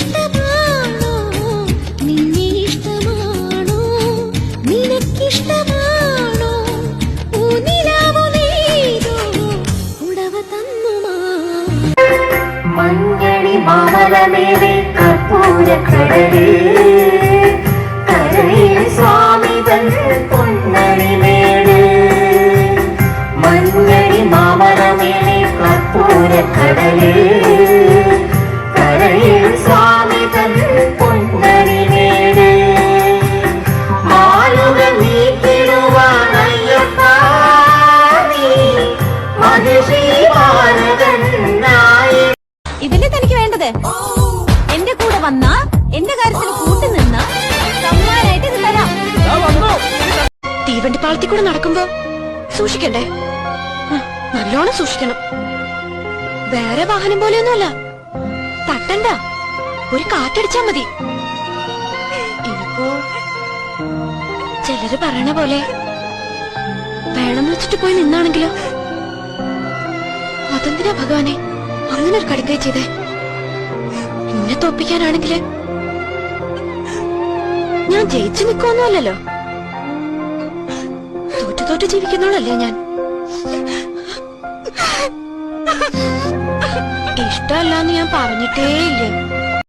നിനക്കിഷ്ടമാണോ നിന്നെ ഇഷ്ടമാണോ? നിനക്കിഷ്ടമാണോ? ഊനിലാവു നീതോ? ഉടവ തന്നുമാ. മഞ്ഞണി മാമലമേലെ കർപ്പൂരക്കടൽ കരയിൽ സ്വാമിതൻ പൊന്നണിമേട് മഞ്ഞണി മാമലമേലെ കർപ്പൂരക്കടൽ കരയിൽ എന്റെ കൂടെ വന്ന എന്റെ കാര്യത്തിൽ കൂട്ടുനിന്ന സമ്മാനായിട്ട് ഇത് തരാം. തീവണ്ടി പാളത്തിൽ കൂടെ നടക്കുമ്പോ സൂക്ഷിക്കണ്ടേ? നല്ലോണം സൂക്ഷിക്കണം. വേറെ വാഹനം പോലെയൊന്നുമല്ല. തട്ടണ്ട. ഒരു കാറ്റടിച്ചാ മതി. ഇനിയിപ്പോ ചിലര് പറയണ പോലെ വേണമെന്ന് വെച്ചിട്ട് പോയി നിന്നാണെങ്കിലോ? അതെന്തിനാ ഭഗവാനെ? അങ്ങനെ ഒരു കടുക്കൈ ചെയ്തേ? എന്നെ തോപ്പിക്കാനാണെങ്കിൽ ഞാൻ ജയിച്ചു നിൽക്കുമൊന്നുമല്ലല്ലോ തോറ്റു തോറ്റു ജീവിക്കുന്നോളല്ലേ ഞാൻ. ഇഷ്ടമല്ലാന്ന് ഞാൻ പറഞ്ഞിട്ടേ ഇല്ല